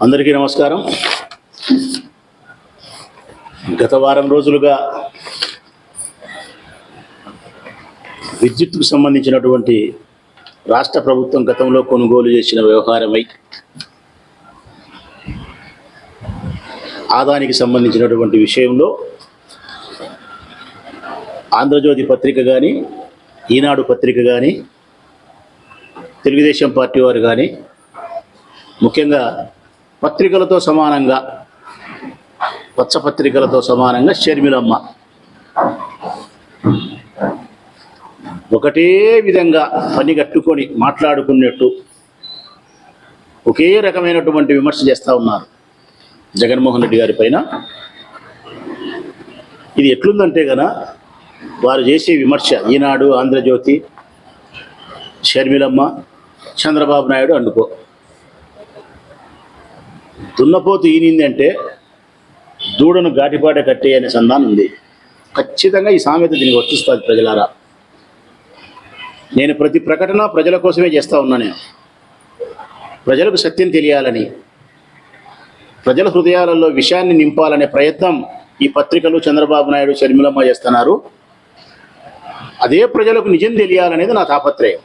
అందరికీ నమస్కారం. గత వారం రోజులుగా విద్యుత్కు సంబంధించినటువంటి రాష్ట్ర ప్రభుత్వం గతంలో కొనుగోలు చేసిన వ్యవహారమై ఆదానికి సంబంధించినటువంటి విషయంలో ఆంధ్రజ్యోతి పత్రిక కానీ ఈనాడు పత్రిక కానీ తెలుగుదేశం పార్టీ వారు కానీ ముఖ్యంగా పత్రికలతో సమానంగా పచ్చ పత్రికలతో సమానంగా షర్మిలమ్మ. ఒకటే విధంగా పని కట్టుకొని మాట్లాడుకున్నట్టు ఒకే రకమైనటువంటి విమర్శ చేస్తూ ఉన్నారు జగన్మోహన్ రెడ్డి గారి పైన. ఇది ఎట్లుందంటే కదా వారు చేసే విమర్శ ఈనాడు ఆంధ్రజ్యోతి షర్మిలమ్మ చంద్రబాబు నాయుడు అనుకో దున్నపోతు ఈనిందంటే దూడను ఘాటిపాట కట్టేయనే సంధానం ఉంది. ఖచ్చితంగా ఈ సామెత దీనికి వర్తిస్తుంది ప్రజలారా. నేను ప్రతి ప్రకటన ప్రజల కోసమే చేస్తూ ఉన్నా నేను. ప్రజలకు సత్యం తెలియాలని ప్రజల హృదయాలలో విషయాన్ని నింపాలనే ప్రయత్నం ఈ పత్రికలు చంద్రబాబు నాయుడు షర్మిలమ్మ చేస్తున్నారు. అదే ప్రజలకు నిజం తెలియాలనేది నా తాపత్రయం.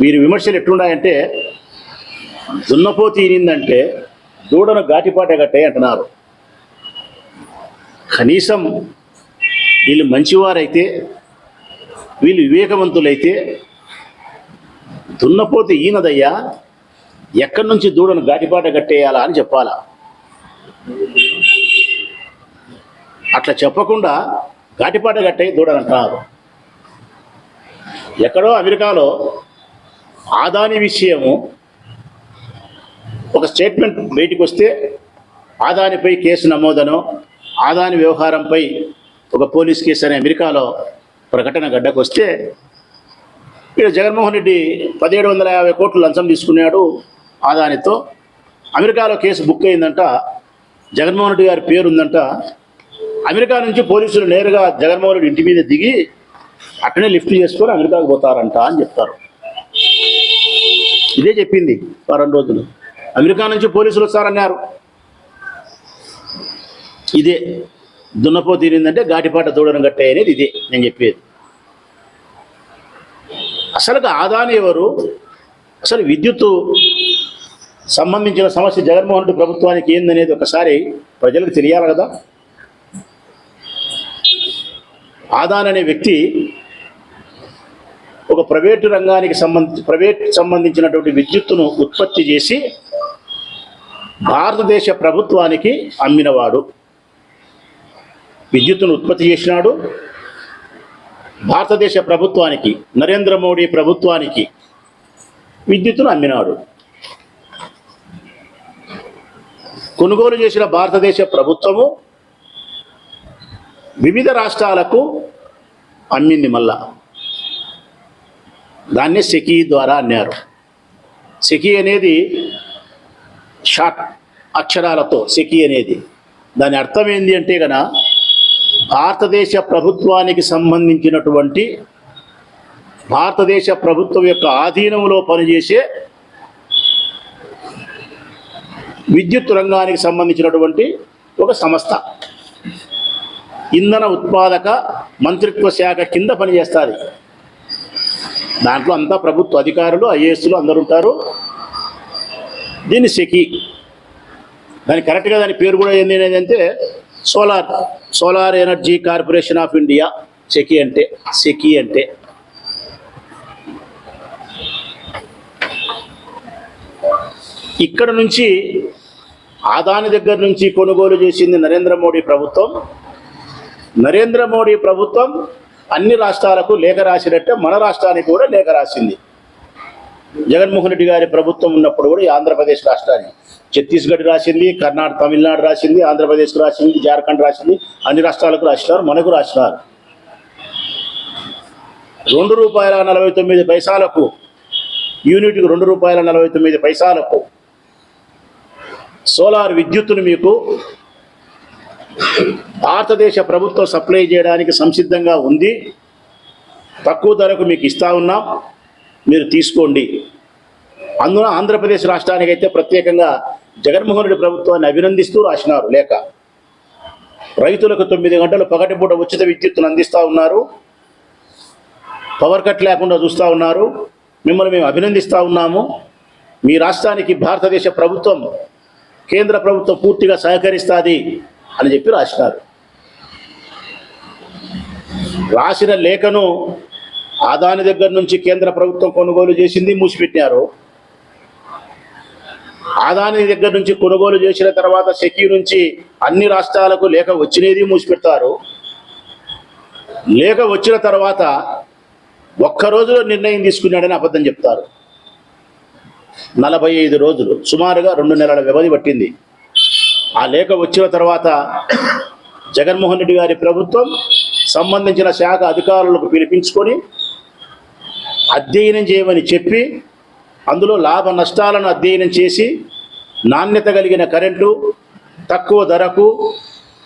వీరి విమర్శలు ఎట్లున్నాయంటే దున్నపోతు ఈనిందంటే దూడను ఘాటిపాట కట్టే అంటున్నారు. కనీసం వీళ్ళు మంచివారైతే వీళ్ళు వివేకవంతులైతే దున్నపోతే ఈయనదయ్యా ఎక్కడి నుంచి దూడను ఘాటిపాట కట్టేయాలా అని చెప్పాలా? అట్లా చెప్పకుండా ఘాటిపాట కట్టే దూడను అంటున్నారు ఎక్కడో అమెరికాలో ఆదాని విషయము ఒక స్టేట్మెంట్ బయటికి వస్తే ఆదానిపై కేసు నమోదనో ఆదాని వ్యవహారంపై ఒక పోలీస్ కేసు అనే అమెరికాలో ప్రకటన గడ్డకు వస్తే ఇక్కడ జగన్మోహన్ రెడ్డి పదిహేడు వందల యాభై కోట్లు లంచం తీసుకున్నాడు ఆదానితో. అమెరికాలో కేసు బుక్ అయిందంట జగన్మోహన్ రెడ్డి గారి పేరు ఉందంట అమెరికా నుంచి పోలీసులు నేరుగా జగన్మోహన్ రెడ్డి ఇంటి మీద దిగి అక్కడే లిఫ్ట్ చేసుకొని అమెరికాకు పోతారంట అని చెప్తారు. ఇదే చెప్పింది వారం రోజులు. అమెరికా నుంచి పోలీసులు వస్తారన్నారు. ఇదే దున్నపో తీరిందంటే ఘాటిపాట దూడను గట్టాయి అనేది ఇదే నేను చెప్పేది. అసలు ఆదాని ఎవరు? అసలు విద్యుత్ సంబంధించిన సమస్య జగన్మోహన్ రెడ్డి ప్రభుత్వానికి ఏందనేది ఒకసారి ప్రజలకు తెలియాలి కదా. ఆదాన్ అనే వ్యక్తి ఒక ప్రైవేటు రంగానికి సంబంధించి ప్రైవేట్ సంబంధించినటువంటి విద్యుత్తును ఉత్పత్తి చేసి భారతదేశ ప్రభుత్వానికి అమ్మినవాడు. విద్యుత్తును ఉత్పత్తి చేసినాడు. భారతదేశ ప్రభుత్వానికి నరేంద్ర మోడీ ప్రభుత్వానికి విద్యుత్తును అమ్మినాడు. కొనుగోలు చేసిన భారతదేశ ప్రభుత్వము వివిధ రాష్ట్రాలకు అమ్మింది మళ్ళా. దాన్ని సెకీ ద్వారా అన్నారు. సెకీ అనేది షార్ట్ అక్షరాలతో సెకీ అనేది. దాని అర్థం ఏంటి అంటే గన భారతదేశ ప్రభుత్వానికి సంబంధించినటువంటి భారతదేశ ప్రభుత్వం యొక్క ఆధీనంలో పనిచేసే విద్యుత్ రంగానికి సంబంధించినటువంటి ఒక సంస్థ. ఇంధన ఉత్పాదక మంత్రిత్వ శాఖ కింద పనిచేస్తుంది. దాంట్లో అంతా ప్రభుత్వ అధికారులు ఐఏఎస్లు అందరు ఉంటారు. దీన్ని సెకి. దాని కరెక్ట్గా దాని పేరు కూడా ఏంది అంటే solar solar energy corporation of India. SECI అంటే సెకి అంటే. ఇక్కడ నుంచి ఆదాని దగ్గర నుంచి కొనుగోలు చేసింది నరేంద్ర మోడీ ప్రభుత్వం. నరేంద్ర మోడీ ప్రభుత్వం అన్ని రాష్ట్రాలకు లేఖ రాసినట్టే మన రాష్ట్రానికి కూడా లేఖ రాసింది. జగన్మోహన్ రెడ్డి గారి ప్రభుత్వం ఉన్నప్పుడు కూడా ఈ ఆంధ్రప్రదేశ్ రాష్ట్రానికి. ఛత్తీస్గఢ్ రాసింది కర్ణాటక తమిళనాడు రాసింది ఆంధ్రప్రదేశ్ రాసింది జార్ఖండ్ రాసింది అన్ని రాష్ట్రాలకు రాసినారు మనకు రాసినారు. రెండు రూపాయల నలభై తొమ్మిది పైసలకు యూనిట్కి రెండు రూపాయల నలభై తొమ్మిది పైసలకు సోలార్ విద్యుత్తును మీకు భారతదేశ ప్రభుత్వం సప్లై చేయడానికి సంసిద్ధంగా ఉంది. తక్కువ ధరకు మీకు ఇస్తా ఉన్నాం మీరు తీసుకోండి. అందున ఆంధ్రప్రదేశ్ రాష్ట్రానికి అయితే ప్రత్యేకంగా జగన్మోహన్ రెడ్డి ప్రభుత్వాన్ని అభినందిస్తూ రాసినారు లేక. రైతులకు తొమ్మిది గంటలు పగటిపూట ఉచిత విద్యుత్తును అందిస్తూ ఉన్నారు. పవర్ కట్ లేకుండా చూస్తూ ఉన్నారు. మిమ్మల్ని మేము అభినందిస్తూ ఉన్నాము. మీ రాష్ట్రానికి భారతదేశ ప్రభుత్వం కేంద్ర ప్రభుత్వం పూర్తిగా సహకరిస్తుంది. అని చెప్పి రాసినారు. రాసిన లేఖను ఆదాని దగ్గర నుంచి కేంద్ర ప్రభుత్వం కొనుగోలు చేసింది మూసిపెట్టారు ఆదాని దగ్గర నుంచి కొనుగోలు చేసిన తర్వాత సెక్యూ నుంచి అన్ని రాష్ట్రాలకు లేఖ వచ్చినది మూసిపెడతారు. లేఖ వచ్చిన తర్వాత ఒక్క రోజులో నిర్ణయం తీసుకున్నాడని అబద్ధం చెప్తారు. నలభై ఐదు రోజులు సుమారుగా రెండు నెలల వ్యవధి పట్టింది. ఆ లేఖ వచ్చిన తర్వాత జగన్మోహన్ రెడ్డి గారి ప్రభుత్వం సంబంధించిన శాఖ అధికారులకు పిలిపించుకొని అధ్యయనం చేయమని చెప్పి అందులో లాభ నష్టాలను అధ్యయనం చేసి నాణ్యత కలిగిన కరెంటు తక్కువ ధరకు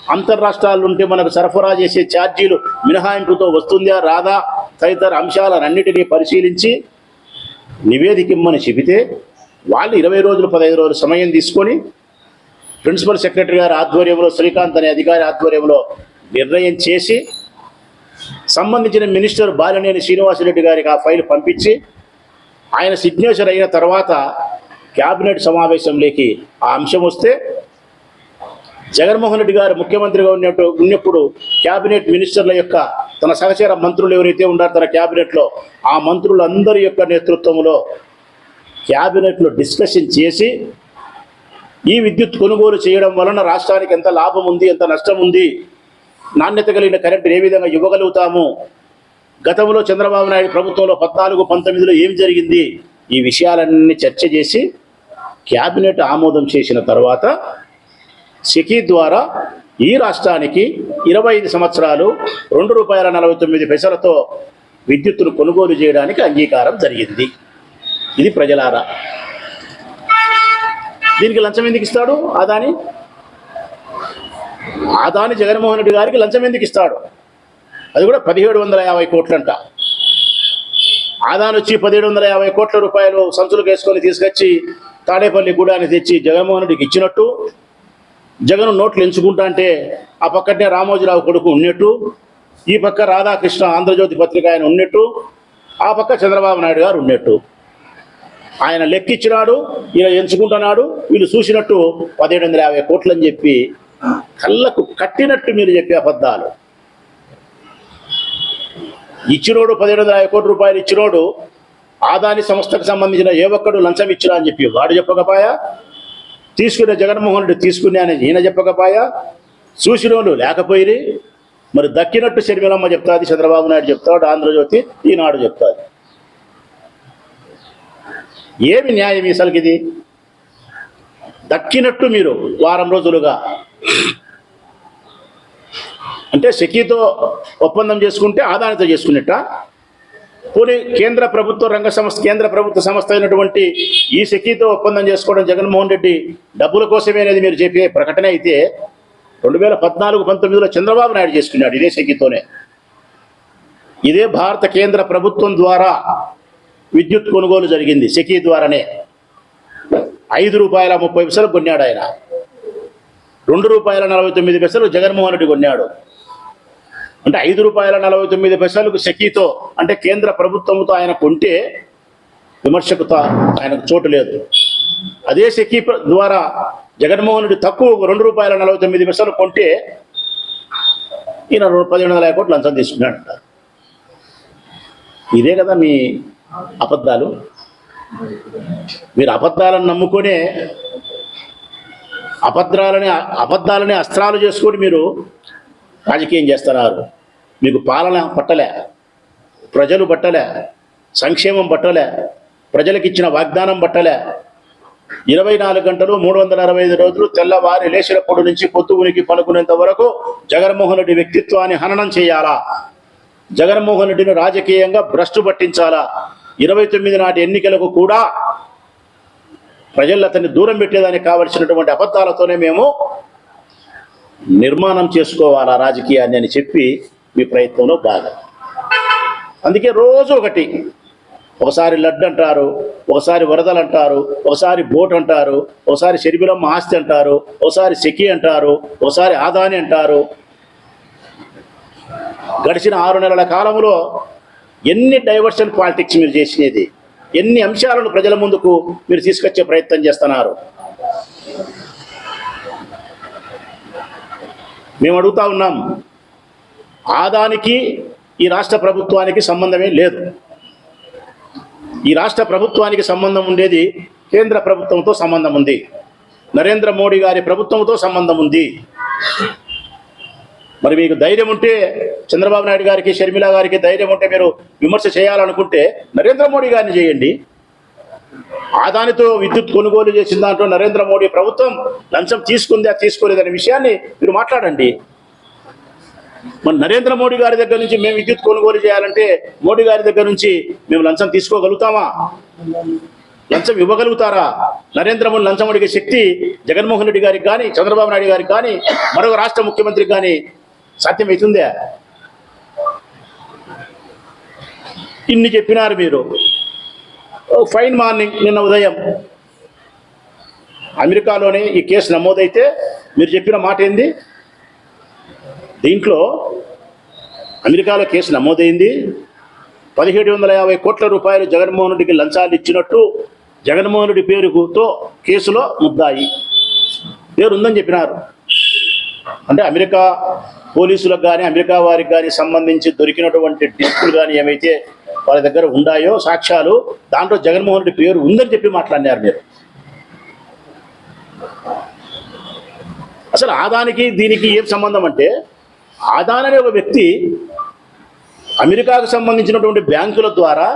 అంతర్రాష్ట్రాలు ఉంటే మనకు సరఫరా చేసే ఛార్జీలు మినహాయింపుతో వస్తుందా రాదా తదితర అంశాలన్నిటినీ పరిశీలించి నివేదిక ఇమ్మని చెబితే వాళ్ళు ఇరవై రోజులు పదహైదు రోజులు సమయం తీసుకొని ప్రిన్సిపల్ సెక్రటరీ గారి ఆధ్వర్యంలో శ్రీకాంత్ అనే అధికారి ఆధ్వర్యంలో నిర్ణయం చేసి సంబంధించిన మినిస్టర్ బాలినేని శ్రీనివాసరెడ్డి గారికి ఆ ఫైల్ పంపించి ఆయన సిగ్నేచర్ అయిన తర్వాత క్యాబినెట్ సమావేశంలోకి ఆ అంశం వస్తే జగన్మోహన్ రెడ్డి గారు ముఖ్యమంత్రిగా ఉన్నట్టు ఉన్నప్పుడు క్యాబినెట్ మినిస్టర్ల యొక్క తన సహచర మంత్రులు ఎవరైతే ఉన్నారో తన క్యాబినెట్లో ఆ మంత్రులందరి యొక్క నేతృత్వంలో క్యాబినెట్లో డిస్కషన్ చేసి ఈ విద్యుత్ కొనుగోలు చేయడం వలన రాష్ట్రానికి ఎంత లాభం ఉంది ఎంత నష్టం ఉంది నాణ్యత కలిగిన కరెంటు ఏ విధంగా ఇవ్వగలుగుతాము గతంలో చంద్రబాబు నాయుడు ప్రభుత్వంలో పద్నాలుగు పంతొమ్మిదిలో ఏం జరిగింది ఈ విషయాలన్నీ చర్చ చేసి క్యాబినెట్ ఆమోదం చేసిన తర్వాత సెకీ ద్వారా ఈ రాష్ట్రానికి ఇరవై ఐదు సంవత్సరాలు రెండు రూపాయల నలభై తొమ్మిది పైసలతో విద్యుత్తును కొనుగోలు చేయడానికి అంగీకారం జరిగింది. ఇది ప్రజలారా దీనికి లంచం ఎందుకు ఇస్తాడు ఆదాని ఆదాని జగన్మోహన్ రెడ్డి గారికి లంచం ఎందుకు ఇస్తాడు? అది కూడా పదిహేడు వందల యాభై కోట్లంట. ఆదాని వచ్చి పదిహేడు వందల యాభై కోట్ల రూపాయలు సంచులకు వేసుకొని తీసుకొచ్చి తాడేపల్లి గూడాన్ని తెచ్చి జగన్మోహన్ రెడ్డికి ఇచ్చినట్టు జగన్ నోట్లు ఎంచుకుంటా అంటే ఆ పక్కనే రామోజీరావు కొడుకు ఉన్నట్టు ఈ పక్క రాధాకృష్ణ ఆంధ్రజ్యోతి పత్రిక ఆయన ఉన్నట్టు ఆ పక్క చంద్రబాబు నాయుడు గారు ఉన్నట్టు. ఆయన లెక్కిచ్చినాడు ఈయన ఎంచుకుంటున్నాడు వీళ్ళు చూసినట్టు పదిహేడు వందల యాభై కోట్లు అని చెప్పి కళ్ళకు కట్టినట్టు మీరు చెప్పే అబద్ధాలు. ఇచ్చినోడు పదిహేడు వందల యాభై కోట్ల రూపాయలు ఇచ్చినోడు ఆదాని సంస్థకు సంబంధించిన ఏ ఒక్కడు లంచం ఇచ్చినా అని చెప్పి వాడు చెప్పకపాయా? తీసుకునే జగన్మోహన్ రెడ్డి తీసుకున్నానని అని ఈయన చెప్పకపోయా? చూసినోళ్ళు లేకపోయిరి మరి దక్కినట్టు శర్మిలమ్మ చెప్తాది చంద్రబాబు నాయుడు చెప్తాడు ఆంధ్రజ్యోతి ఈనాడు చెప్తాది. ఏమి న్యాయం అసలుకి ఇది? దక్కినట్టు మీరు వారం రోజులుగా. అంటే సెకీతో ఒప్పందం చేసుకుంటే ఆదానితో చేసుకున్నట్ట పోనీ కేంద్ర ప్రభుత్వ రంగ సంస్థ కేంద్ర ప్రభుత్వ సంస్థ అయినటువంటి ఈ సెకీతో ఒప్పందం చేసుకోవడం జగన్మోహన్ రెడ్డి డబ్బుల కోసమే అనేది మీరు చెప్పే ప్రకటన అయితే రెండు వేల పద్నాలుగు పంతొమ్మిదిలో చంద్రబాబు నాయుడు చేసుకున్నాడు ఇదే సెకీతోనే. ఇదే భారత కేంద్ర ప్రభుత్వం ద్వారా విద్యుత్ కొనుగోలు జరిగింది సెకీ ద్వారానే. ఐదు రూపాయల ముప్పై పైసలు కొన్నాడు ఆయన. రెండు రూపాయల నలభై తొమ్మిది పైసలు జగన్మోహన్ రెడ్డి కొన్నాడు. అంటే ఐదు రూపాయల నలభై తొమ్మిది పైసలకు సెకీతో అంటే కేంద్ర ప్రభుత్వంతో ఆయన కొంటే విమర్శకు ఆయనకు చోటు లేదు. అదే సెకీ ద్వారా జగన్మోహన్ రెడ్డి తక్కువ రెండు రూపాయల నలభై తొమ్మిది పైసలు కొంటే ఈయన రెండు- వందల యాభై కోట్లు లంచం తీసుకున్నాడు ఇదే కదా మీ అబద్ధాలు? మీరు అబద్ధాలను నమ్ముకొనే అబద్ధాలని అబద్ధాలని అస్త్రాలు చేసుకొని మీరు రాజకీయం చేస్తున్నారు. మీకు పాలన పట్టలే ప్రజలు పట్టలే సంక్షేమం పట్టలే ప్రజలకు ఇచ్చిన వాగ్దానం పట్టలే. ఇరవై నాలుగు గంటలు మూడు వందల అరవై ఐదు రోజులు తెల్లవారి లేచినప్పటి నుంచి పొద్దుగునికి పలుకునేంత వరకు జగన్మోహన్ రెడ్డి వ్యక్తిత్వాన్ని హననం చేయాలా? జగన్మోహన్ రెడ్డిని రాజకీయంగా భ్రష్టు పట్టించాలా? ఇరవై తొమ్మిది నాటి ఎన్నికలకు కూడా ప్రజలు అతన్ని దూరం పెట్టేదానికి కావలసినటువంటి అబద్ధాలతోనే మేము నిర్మాణం చేసుకోవాలా రాజకీయాన్ని అని చెప్పి మీ ప్రయత్నంలో భాగం. అందుకే రోజు ఒకటి ఒకసారి లడ్డు అంటారు ఒకసారి వరదలు అంటారు ఒకసారి బోట్ అంటారు ఒకసారి శరిబిలమ్మ ఆస్తి అంటారు ఒకసారి సెకి అంటారు ఒకసారి ఆదాని అంటారు. గడిచిన ఆరు నెలల కాలంలో ఎన్ని డైవర్షన్ పాలిటిక్స్ మీరు చేసినది ఎన్ని అంశాలను ప్రజల ముందుకు మీరు తీసుకొచ్చే ప్రయత్నం చేస్తున్నారు? మేము అడుగుతా ఉన్నాం ఆదానికి ఈ రాష్ట్ర ప్రభుత్వానికి సంబంధమే లేదు. ఈ రాష్ట్ర ప్రభుత్వానికి సంబంధం ఉండేది కేంద్ర ప్రభుత్వంతో సంబంధం ఉంది. నరేంద్ర మోడీ గారి ప్రభుత్వంతో సంబంధం ఉంది. మరి మీకు ధైర్యం ఉంటే చంద్రబాబు నాయుడు గారికి షర్మిల గారికి ధైర్యం ఉంటే మీరు విమర్శ చేయాలనుకుంటే నరేంద్ర మోడీ గారిని చేయండి. ఆదానితో విద్యుత్ కొనుగోలు చేసిన దాంట్లో నరేంద్ర మోడీ ప్రభుత్వం లంచం తీసుకుందా తీసుకోలేదనే విషయాన్ని మీరు మాట్లాడండి. మరి నరేంద్ర మోడీ గారి దగ్గర నుంచి మేము విద్యుత్ కొనుగోలు చేయాలంటే మోడీ గారి దగ్గర నుంచి మేము లంచం తీసుకోగలుగుతామా? లంచం ఇవ్వగలుగుతారా? నరేంద్ర మోడీ లంచం అడిగే శక్తి జగన్మోహన్ రెడ్డి గారికి కానీ చంద్రబాబు నాయుడు గారికి కానీ మరొక రాష్ట్ర ముఖ్యమంత్రికి కానీ సాధ్యమవుతుందా ఇన్ని చెప్పినారు మీరు. ఓ ఫైన్ మార్నింగ్ నిన్న ఉదయం. అమెరికాలోనే ఈ కేసు నమోదైతే మీరు చెప్పిన మాట ఏంది? దీంట్లో అమెరికాలో కేసు నమోదైంది. పదిహేడు వందల యాభై కోట్ల రూపాయలు జగన్మోహన్ రెడ్డికి లంచాలు ఇచ్చినట్టు జగన్మోహన్ రెడ్డి పేరుతో కేసులో ముద్దాయి. పేరు ఉందని చెప్పినారు. అంటే అమెరికా పోలీసులకు కానీ అమెరికా వారికి కానీ సంబంధించి దొరికినటువంటి డిస్కులు కానీ ఏమైతే వాళ్ళ దగ్గర ఉన్నాయో సాక్ష్యాలు దాంట్లో జగన్మోహన్ రెడ్డి పేరు ఉందని చెప్పి మాట్లాడినారు మీరు. అసలు ఆదానికి దీనికి ఏం సంబంధం అంటే ఆదాన్ అనే ఒక వ్యక్తి అమెరికాకు సంబంధించినటువంటి బ్యాంకుల ద్వారా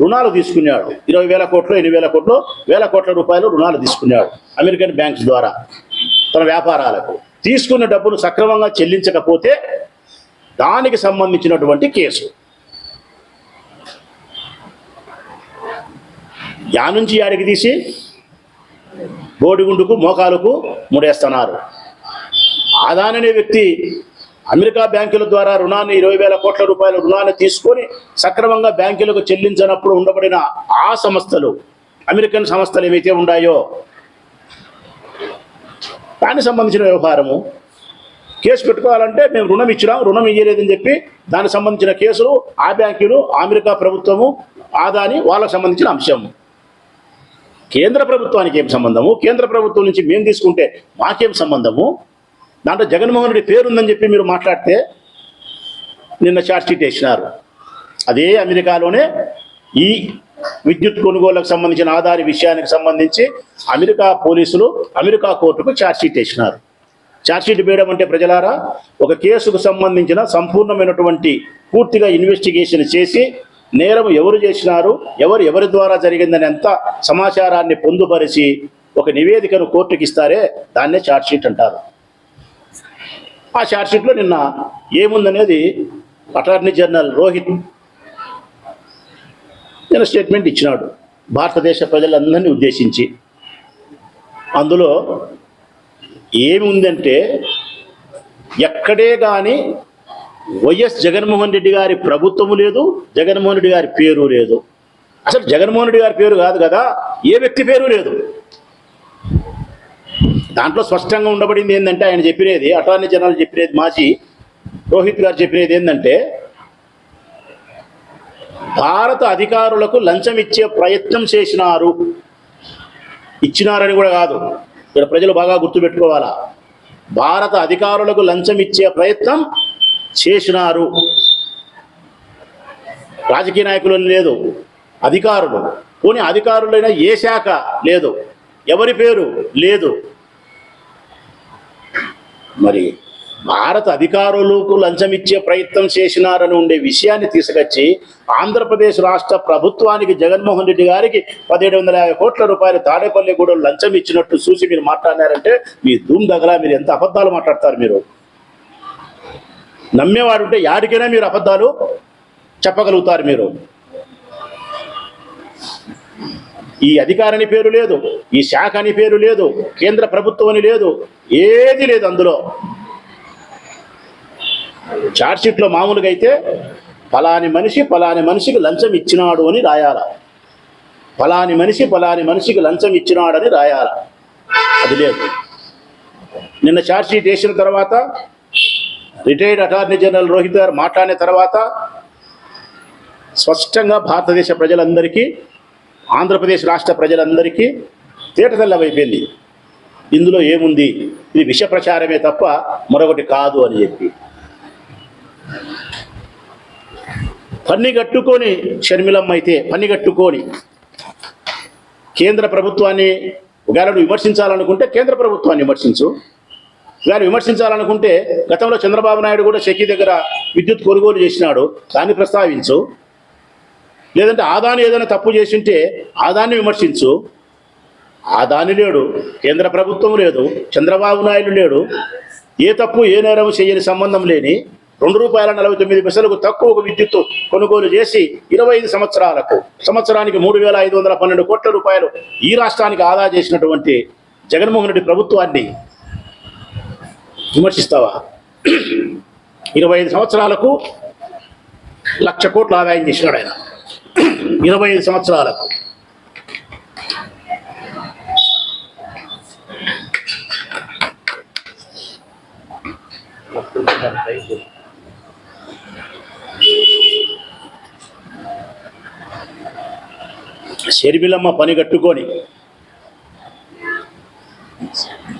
రుణాలు తీసుకున్నాడు. ఇరవై వేల కోట్లు ఎనిమిది వేల కోట్లు వేల కోట్ల రూపాయలు రుణాలు తీసుకున్నాడు అమెరికన్ బ్యాంక్స్ ద్వారా తన వ్యాపారాలకు. తీసుకున్న డబ్బును సక్రమంగా చెల్లించకపోతే దానికి సంబంధించినటువంటి కేసు. యా నుంచి యాడికి తీసి బోడిగుండుకు మోకాలకు ముడేస్తున్నారు. ఆదాన్ అనే వ్యక్తి అమెరికా బ్యాంకుల ద్వారా రుణాన్ని ఇరవై వేల కోట్ల రూపాయల రుణాన్ని తీసుకొని సక్రమంగా బ్యాంకులకు చెల్లించినప్పుడు ఉండబడిన ఆ సంస్థలు అమెరికన్ సంస్థలు ఏవైతే ఉన్నాయో దానికి సంబంధించిన వ్యవహారము. కేసు పెట్టుకోవాలంటే మేము రుణం ఇచ్చినాం రుణం ఇయ్యలేదని చెప్పి దానికి సంబంధించిన కేసులు ఆ బ్యాంకులు అమెరికా ప్రభుత్వము ఆదాని వాళ్ళకు సంబంధించిన అంశం కేంద్ర ప్రభుత్వానికి ఏం సంబంధము? కేంద్ర ప్రభుత్వం నుంచి మేము తీసుకుంటే మాకేం సంబంధము? దాంట్లో జగన్మోహన్ రెడ్డి పేరు ఉందని చెప్పి మీరు మాట్లాడితే నిన్న షార్ట్ షీట్ వేసినారు. అదే అమెరికాలోనే ఈ విద్యుత్ కొనుగోలుకు సంబంధించిన ఆధారి విషయానికి సంబంధించి అమెరికా పోలీసులు అమెరికా కోర్టుకు ఛార్జ్షీట్ వేసినారు. ఛార్జ్షీట్ వేయడం అంటే ప్రజలారా ఒక కేసుకు సంబంధించిన సంపూర్ణమైనటువంటి పూర్తిగా ఇన్వెస్టిగేషన్ చేసి నేరం ఎవరు చేసినారు ఎవరు ఎవరి ద్వారా జరిగిందని అంత సమాచారాన్ని పొందుపరిచి ఒక నివేదికను కోర్టుకి ఇస్తారే దాన్నే ఛార్జ్షీట్ అంటారు. ఆ ఛార్జ్షీట్లో నిన్న ఏముందనేది అటార్నీ జనరల్ రోహిత్ నిన్న స్టేట్మెంట్ ఇచ్చినాడు. భారతదేశ ప్రజలందరినీ ఉద్దేశించి. అందులో ఏముందంటే ఎక్కడే కానీ వైఎస్ జగన్మోహన్ రెడ్డి గారి ప్రభుత్వము లేదు జగన్మోహన్ రెడ్డి గారి పేరు లేదు. అసలు జగన్మోహన్ రెడ్డి గారి పేరు కాదు కదా ఏ వ్యక్తి పేరు లేదు. దాంట్లో స్పష్టంగా ఉండబడింది ఏంటంటే ఆయన చెప్పినది అటార్నీ జనరల్ చెప్పినది మాజీ రోహిత్ గారు చెప్పినది ఏంటంటే భారత అధికారులకు లంచం ఇచ్చే ప్రయత్నం చేసినారు. ఇచ్చినారని కూడా కాదు. ఇక్కడ ప్రజలు బాగా గుర్తుపెట్టుకోవాలా? భారత అధికారులకు లంచం ఇచ్చే ప్రయత్నం చేసినారు. రాజకీయ నాయకులు లేదు. అధికారులు. పోనీ అధికారులైన ఏ శాఖ లేదు. ఎవరి పేరు లేదు. మరి భారత అధికారులకు లంచం ఇచ్చే ప్రయత్నం చేసినారని ఉండే విషయాన్ని తీసుకొచ్చి ఆంధ్రప్రదేశ్ రాష్ట్ర ప్రభుత్వానికి జగన్మోహన్ రెడ్డి గారికి పదిహేడు వందల యాభై కోట్ల రూపాయలు తాడేపల్లిగూడెం లంచం ఇచ్చినట్టు చూసి మీరు మాట్లాడినారంటే మీ ధూమ్ దగ్గర మీరు ఎంత అబద్ధాలు మాట్లాడతారు మీరు? నమ్మేవాడు ఉంటే యాడికైనా మీరు అబద్ధాలు చెప్పగలుగుతారు మీరు. ఈ అధికారని పేరు లేదు ఈ శాఖ అని పేరు లేదు కేంద్ర ప్రభుత్వం అని లేదు ఏది లేదు అందులో. ఛార్జ్షీట్లో మామూలుగా అయితే ఫలాని మనిషి ఫలాని మనిషికి లంచం ఇచ్చినాడు అని రాయాల. ఫలాని మనిషి ఫలాని మనిషికి లంచం ఇచ్చినాడని రాయాల. అది లేదు. నిన్న ఛార్జ్షీట్ వేసిన తర్వాత రిటైర్డ్ అటార్నీ జనరల్ రోహిత్ గారు మాట్లాడిన తర్వాత స్పష్టంగా భారతదేశ ప్రజలందరికీ ఆంధ్రప్రదేశ్ రాష్ట్ర ప్రజలందరికీ తేటతెల్లమైపోయింది. ఇందులో ఏముంది? ఇది విష ప్రచారమే తప్ప మరొకటి కాదు అని చెప్పి. పన్ని కట్టుకొని షర్మిలమ్మ అయితే పన్ని కట్టుకొని కేంద్ర ప్రభుత్వాన్ని ఒకవేళ విమర్శించాలనుకుంటే కేంద్ర ప్రభుత్వాన్ని విమర్శించు. కానీ విమర్శించాలనుకుంటే గతంలో చంద్రబాబు నాయుడు కూడా షకీ దగ్గర విద్యుత్ కొనుగోలు చేసినాడు దాన్ని ప్రస్తావించు. లేదంటే ఆదాని ఏదైనా తప్పు చేసింటే ఆదాన్ని విమర్శించు. ఆదాని లేడు కేంద్ర ప్రభుత్వం లేదు చంద్రబాబు నాయుడు లేడు. ఏ తప్పు ఏ నేరం చేయని సంబంధం లేని రెండు రూపాయల నలభై తొమ్మిది పైసలకు తక్కువ విద్యుత్తు కొనుగోలు చేసి ఇరవై ఐదు సంవత్సరాలకు సంవత్సరానికి మూడు వేల ఐదు వందల పన్నెండు కోట్ల రూపాయలు ఈ రాష్ట్రానికి ఆదా చేసినటువంటి జగన్మోహన్ రెడ్డి ప్రభుత్వాన్ని విమర్శిస్తావా? ఇరవై ఐదు సంవత్సరాలకు లక్ష కోట్ల ఆదాయం చేసినాడు ఆయన. ఇరవై ఐదు సంవత్సరాలకు. షర్మిలమ్మ పని కట్టుకొని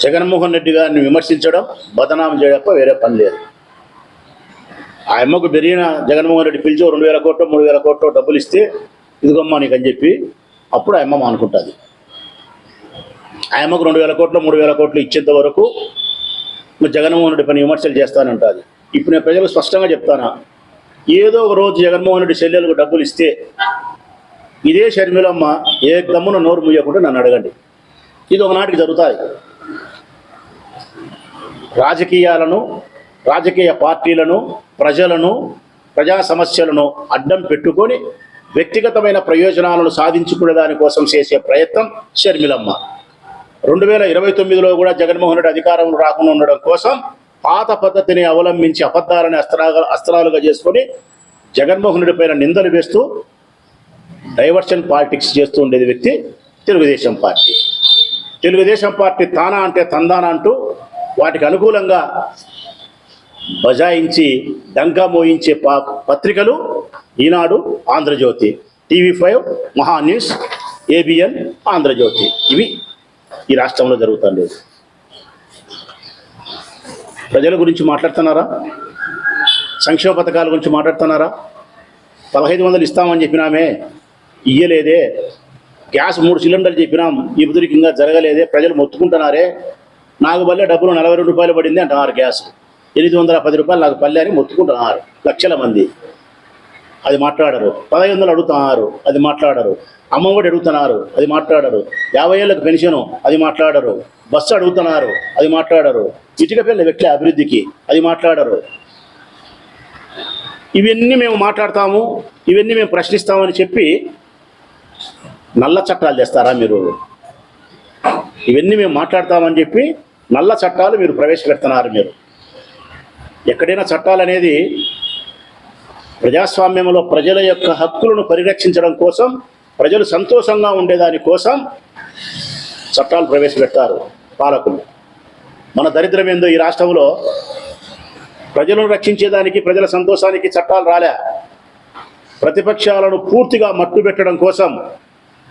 జగన్మోహన్ రెడ్డి గారిని విమర్శించడం బదనాం చేయడం వేరే పని లేదు. ఆ అమ్మకు పెరిగిన జగన్మోహన్ రెడ్డి పిలిచి రెండు వేల కోట్లు మూడు వేల కోట్లు డబ్బులు ఇస్తే ఇదిగమ్మా నీకు అని చెప్పి అప్పుడు ఆ అమ్మ అనుకుంటుంది ఆ అమ్మకు రెండు వేల కోట్లు మూడు వేల కోట్లు ఇచ్చేంత వరకు జగన్మోహన్ రెడ్డి పని విమర్శలు చేస్తానంటుంది. ఇప్పుడు నేను ప్రజలకు స్పష్టంగా చెప్తానా ఏదో ఒక రోజు జగన్మోహన్ రెడ్డి చెల్లెలకు డబ్బులు ఇస్తే ఇదే షర్మిలమ్మ ఏ గమ్మున నోరు ముయ్యకుండా నన్ను అడగండి. ఇది ఒకనాటికి జరుగుతాయి. రాజకీయాలను రాజకీయ పార్టీలను ప్రజలను ప్రజా సమస్యలను అడ్డం పెట్టుకొని వ్యక్తిగతమైన ప్రయోజనాలను సాధించుకునే దానికోసం చేసే ప్రయత్నం షర్మిలమ్మ. రెండు వేల ఇరవై తొమ్మిదిలో కూడా జగన్మోహన్ రెడ్డి అధికారంలో రాకుండా ఉండడం కోసం పాత పద్ధతిని అవలంబించి అబద్ధాలని అస్త్రాలుగా అస్త్రాలుగా చేసుకొని జగన్మోహన్ రెడ్డి పైన నిందలు వేస్తూ డైవర్షన్ పాలిటిక్స్ చేస్తూ ఉండేది వ్యక్తి తెలుగుదేశం పార్టీ. తెలుగుదేశం పార్టీ తానా అంటే తందానా అంటూ వాటికి అనుకూలంగా బజాయించి డంకా మోయించే పత్రికలు Eenadu Andhra Jyothy. TV five Maha news ABN Andhra Jyothy. ఇవి ఈ రాష్ట్రంలో జరుగుతుండేది ప్రజల గురించి మాట్లాడుతున్నారా? సంక్షేమ పథకాల గురించి మాట్లాడుతున్నారా? పదహైదు వందలు ఇస్తామని చెప్పినామే. ఇయ్యలేదే. గ్యాస్ మూడు సిలిండర్లు చెప్పినాం ఈ బుద్ధుడికి ఇంకా జరగలేదే ప్రజలు మొత్తుకుంటున్నారే. నాకు పల్లె డబ్బులు నలభై రెండు రూపాయలు పడింది అంటున్నారు గ్యాస్. ఎనిమిది వందల పది రూపాయలు నాకు పల్లె అని మొత్తుకుంటున్నారు. లక్షల మంది. అది మాట్లాడరు. పదహైదు వందలు అడుగుతున్నారు. అది మాట్లాడరు. అమ్మ కూడా అడుగుతున్నారు. అది మాట్లాడరు. యాభై ఏళ్ళకు పెన్షను. అది మాట్లాడరు. బస్సు అడుగుతున్నారు. అది మాట్లాడరు. ఇటుక పిల్లల వ్యక్తుల అభివృద్ధికి. అది మాట్లాడరు. ఇవన్నీ మేము మాట్లాడతాము. ఇవన్నీ మేము ప్రశ్నిస్తామని చెప్పి నల్ల చట్టాలు చేస్తారా మీరు? ఇవన్నీ మేము మాట్లాడతామని చెప్పి నల్ల చట్టాలు మీరు ప్రవేశపెడుతున్నారు మీరు. ఎక్కడైనా చట్టాలు అనేది ప్రజాస్వామ్యంలో ప్రజల యొక్క హక్కులను పరిరక్షించడం కోసం ప్రజలు సంతోషంగా ఉండేదాని కోసం చట్టాలు ప్రవేశపెడతారు పాలకులు. మన దరిద్రం ఏందో ఈ రాష్ట్రంలో ప్రజలను రక్షించేదానికి ప్రజల సంతోషానికి చట్టాలు రాలే. ప్రతిపక్షాలను పూర్తిగా మట్టుబెట్టడం కోసం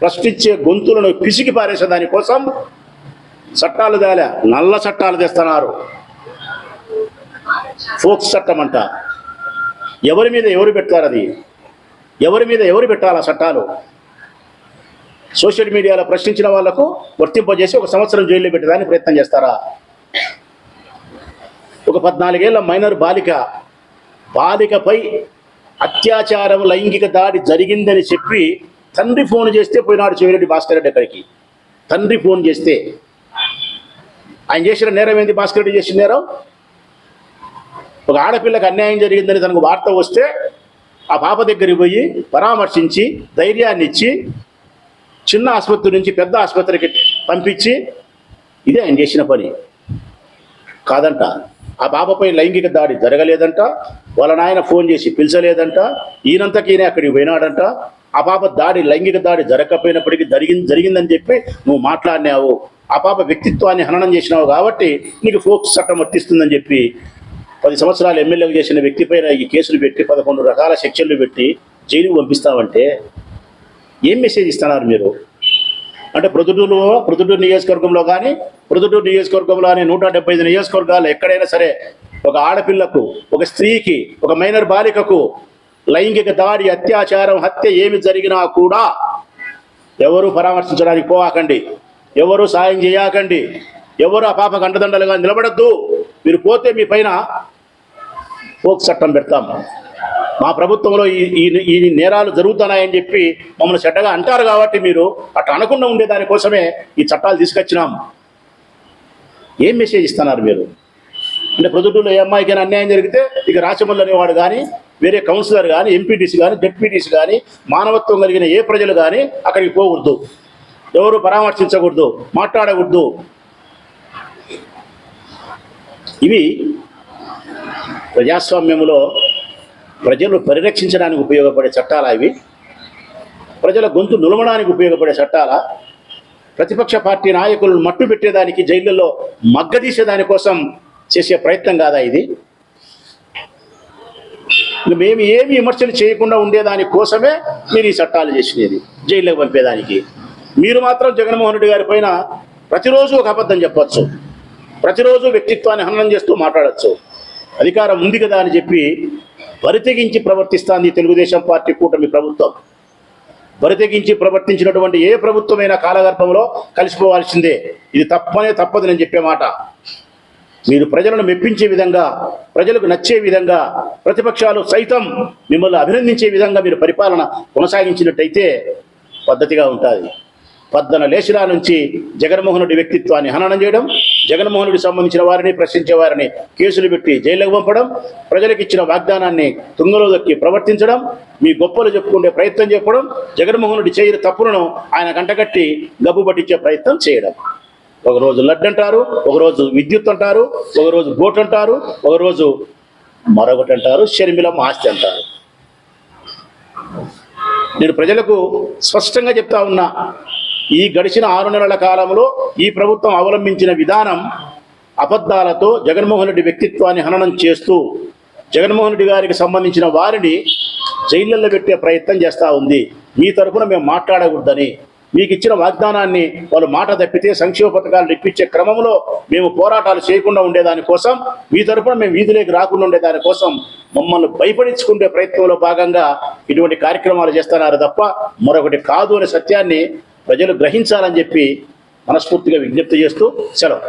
ప్రశ్నించే గొంతులను పిసికి పారేసే దానికోసం చట్టాలు తేలే నల్ల చట్టాలు తెస్తున్నారు. ఫోక్స్ చట్టం అంట. ఎవరి మీద ఎవరు పెడతారు అది? ఎవరి మీద ఎవరు పెట్టాలి ఆ చట్టాలు? సోషల్ మీడియాలో ప్రశ్నించిన వాళ్ళకు వర్తింపజేసి ఒక సంవత్సరం జైల్లో పెట్టడానికి ప్రయత్నం చేస్తారా? ఒక పద్నాలుగేళ్ళ మైనర్ బాలిక బాలికపై అత్యాచారం లైంగిక దాడి జరిగిందని చెప్పి తండ్రి ఫోన్ చేస్తే పోయినాడు చెవిరెడ్డి భాస్కర్ రెడ్డి అక్కడికి. తండ్రి ఫోన్ చేస్తే. ఆయన చేసిన నేరం ఏంది భాస్కర్ రెడ్డి చేసిన నేరం? ఒక ఆడపిల్లకి అన్యాయం జరిగిందని తనకు వార్త వస్తే ఆ పాప దగ్గరికి పోయి పరామర్శించి ధైర్యాన్ని ఇచ్చి చిన్న ఆసుపత్రి నుంచి పెద్ద ఆసుపత్రికి పంపించి ఇదే ఆయన చేసిన పని. కాదంట ఆ పాపపై లైంగిక దాడి జరగలేదంట వాళ్ళ నాయన ఫోన్ చేసి పిలిచలేదంట. ఈయనంతకీనే అక్కడికి పోయినాడంట. ఆ పాప దాడి లైంగిక దాడి జరగకపోయినప్పటికీ జరిగింది జరిగిందని చెప్పి నువ్వు మాట్లాడినావు. ఆ పాప వ్యక్తిత్వాన్ని హననం చేసినావు కాబట్టి నీకు ఫోక్స్ చట్టం వర్తిస్తుందని చెప్పి పది సంవత్సరాలు ఎమ్మెల్యేలు చేసిన వ్యక్తి పైన ఈ కేసులు పెట్టి పదకొండు రకాల సెక్షన్లు పెట్టి జైలుకు పంపిస్తావంటే ఏం మెసేజ్ ఇస్తున్నారు మీరు? అంటే ప్రొద్దుటూరులో ప్రొద్దుటూరు నియోజకవర్గంలో కానీ ప్రొద్దుటూరు నియోజకవర్గంలోని నూట డెబ్బై ఐదు నియోజకవర్గాలు ఎక్కడైనా సరే ఒక ఆడపిల్లకు ఒక స్త్రీకి ఒక మైనర్ బాలికకు లైంగిక దాడి అత్యాచారం హత్య ఏమి జరిగినా కూడా ఎవరు పరామర్శించడానికి పోవాకండి. ఎవరు సాయం చేయకండి. ఎవరు ఆ పాపకు అండదండలుగా నిలబడద్దు. మీరు పోతే మీ పైన ఫోక్ చట్టం పెడతాం. మా ప్రభుత్వంలో ఈ ఈ ఈ నేరాలు జరుగుతున్నాయని చెప్పి మమ్మల్ని చెడ్డగా అంటారు కాబట్టి మీరు అట్లా అనకుండా ఉండే దానికోసమే ఈ చట్టాలు తీసుకొచ్చినాం. ఏం మెసేజ్ ఇస్తున్నారు మీరు? అంటే ప్రొద్దుటూరులో ఏ అమ్మాయికైనా అన్యాయం జరిగితే ఇక రాచమల్లి అనేవాడు కానీ వేరే కౌన్సిలర్ కానీ ఎంపీటీసీ కానీ డెప్యూటీసీ కానీ మానవత్వం కలిగిన ఏ ప్రజలు కానీ అక్కడికి పోకూడదు. ఎవరు పరామర్శించకూడదు మాట్లాడకూడదు. ఇవి ప్రజాస్వామ్యంలో ప్రజలు పరిరక్షించడానికి ఉపయోగపడే చట్టాలా ఇవి? ప్రజల గొంతు నులమడానికి ఉపయోగపడే చట్టాలా? ప్రతిపక్ష పార్టీ నాయకులను మట్టు పెట్టేదానికి జైళ్ళలో మగ్గదీసేదానికోసం కోసం చేసే ప్రయత్నం కాదా ఇది? మేము ఏమి విమర్శలు చేయకుండా ఉండేదాని కోసమే మీరు ఈ చట్టాలు చేసినది జైల్లోకి పంపేదానికి. మీరు మాత్రం జగన్మోహన్ రెడ్డి గారి పైన ప్రతిరోజు ఒక అబద్ధం చెప్పచ్చు. ప్రతిరోజు వ్యక్తిత్వాన్ని హననం చేస్తూ మాట్లాడచ్చు. అధికారం ఉంది కదా అని చెప్పి బరితెగించి ప్రవర్తిస్తాంది తెలుగుదేశం పార్టీ కూటమి ప్రభుత్వం. బరితెగించి ప్రవర్తించినటువంటి ఏ ప్రభుత్వమైనా కాలగర్భంలో కలిసిపోవాల్సిందే. ఇది తప్పనే తప్పదు నేను చెప్పే మాట. మీరు ప్రజలను మెప్పించే విధంగా ప్రజలకు నచ్చే విధంగా ప్రతిపక్షాలు సైతం మిమ్మల్ని అభినందించే విధంగా మీరు పరిపాలన కొనసాగించినట్టయితే పద్ధతిగా ఉంటుంది. పద్దన లేచిలా నుంచి జగన్మోహన్ రెడ్డి వ్యక్తిత్వాన్ని హననం చేయడం జగన్మోహన్ రెడ్డి సంబంధించిన వారిని ప్రశ్నించే వారిని కేసులు పెట్టి జైలుకు పంపడం ప్రజలకు ఇచ్చిన వాగ్దానాన్ని తుంగలో దొక్కి ప్రవర్తించడం మీ గొప్పలు చెప్పుకునే ప్రయత్నం చెప్పడం జగన్మోహన్ రెడ్డి చేయని తప్పులను ఆయన గంటగట్టి గబ్బు పట్టించే ప్రయత్నం చేయడం. ఒకరోజు లడ్డు అంటారు ఒకరోజు విద్యుత్ అంటారు ఒకరోజు బోట్ అంటారు ఒకరోజు మరొకటి అంటారు షర్మిలం ఆస్తి అంటారు. నేను ప్రజలకు స్పష్టంగా చెప్తా ఉన్నా ఈ గడిచిన ఆరు నెలల కాలంలో ఈ ప్రభుత్వం అవలంబించిన విధానం అబద్ధాలతో జగన్మోహన్ రెడ్డి వ్యక్తిత్వాన్ని హననం చేస్తూ జగన్మోహన్ రెడ్డి గారికి సంబంధించిన వారిని జైళ్ళల్లో పెట్టే ప్రయత్నం చేస్తూ ఉంది. మీ తరఫున మేము మాట్లాడకూడదని మీకు ఇచ్చిన వాగ్దానాన్ని వాళ్ళు మాట తప్పితే సంక్షేమ పథకాలు ఇప్పించే క్రమంలో మేము పోరాటాలు చేయకుండా ఉండేదాని కోసం మీ తరఫున మేము వీధిలోకి రాకుండా ఉండేదాని కోసం మమ్మల్ని భయపడించుకునే ప్రయత్నంలో భాగంగా ఇటువంటి కార్యక్రమాలు చేస్తున్నారు తప్ప మరొకటి కాదు అనే సత్యాన్ని ప్రజలు గ్రహించాలని చెప్పి మనస్ఫూర్తిగా విజ్ఞప్తి చేస్తూ సెలవు.